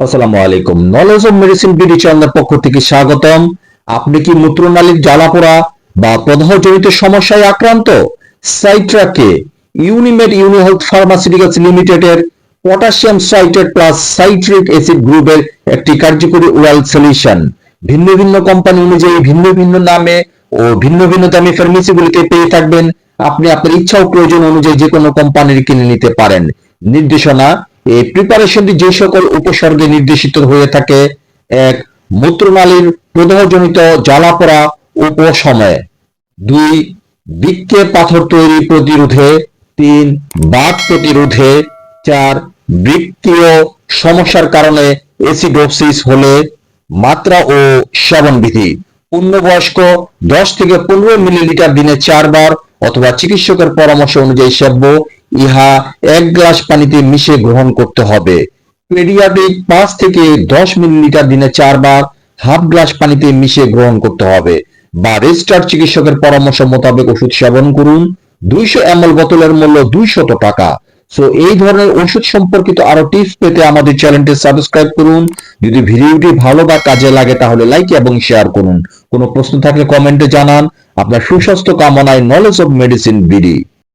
আসসালামু আলাইকুম। Knowledge of medicine BD চ্যানেলের পক্ষ থেকে স্বাগতম। আপনি কি মূত্রনালীর বা প্রদাহজনিত সমস্যায় আক্রান্ত? সাইট্রাকে ইউনিমেড ফার্মাসিউটিক্যালস লিমিটেডের potassium citrate plus citric acid গ্রুপের একটি কার্যকরী ওরাল সলিউশন ভিন্ন ভিন্ন কোম্পানি অনুযায়ী, ভিন্ন ভিন্ন নামে ও ভিন্ন ভিন্ন দামি ফার্মেসিগুলিতে পেয়ে থাকবেন। আপনি আপনার ইচ্ছা ও প্রয়োজন অনুযায়ী যে কোনো কোম্পানির কিনে নিতে পারেন। নির্দেশনা, এই প্রিপারেশনটি যে সকল উপসর্গে নির্দেশিত হয়ে থাকে, এক মূত্রনালীর প্রদাহজনিত জ্বালাপোড়া উপশমে দুই, বৃক্কে পাথর তৈরি প্রতিরোধে। তিন বাত প্রতিরোধে। চার বৃক্কীয় সমস্যার কারণে এসিডোপসিস হলে মাত্রা ও সেবন বিধি পূর্ণবয়স্ক দশ থেকে পনেরো মিলিলিটার দিনে চারবার অথবা চিকিৎসকের পরামর্শ অনুযায়ী সেব্য ইহা এক গ্লাস পানিতে মিশিয়ে গ্রহণ করতে হবে। পেডিয়াট্রিক পাঁচ থেকে দশ মিলিলিটার দিনে চারবার হাফ গ্লাস পানিতে মিশিয়ে গ্রহণ করতে হবে। বা রেজিস্টার্ড চিকিৎসকের পরামর্শ মোতাবেক ওষুধ সেবন করুন। দুইশো এমএল বোতলের মূল্য দুইশত টাকা। সো এই ধরনের ওষুধ সম্পর্কিত আরও টিপস পেতে আমাদের চ্যানেলটি সাবস্ক্রাইব করুন। যদি ভিডিওটি ভালো বা কাজে লাগে তাহলে লাইক এবং শেয়ার করুন। কোনো প্রশ্ন থাকলে কমেন্টে জানান। আপনার সুস্বাস্থ্য কামনায় নলেজ অফ মেডিসিন বিডি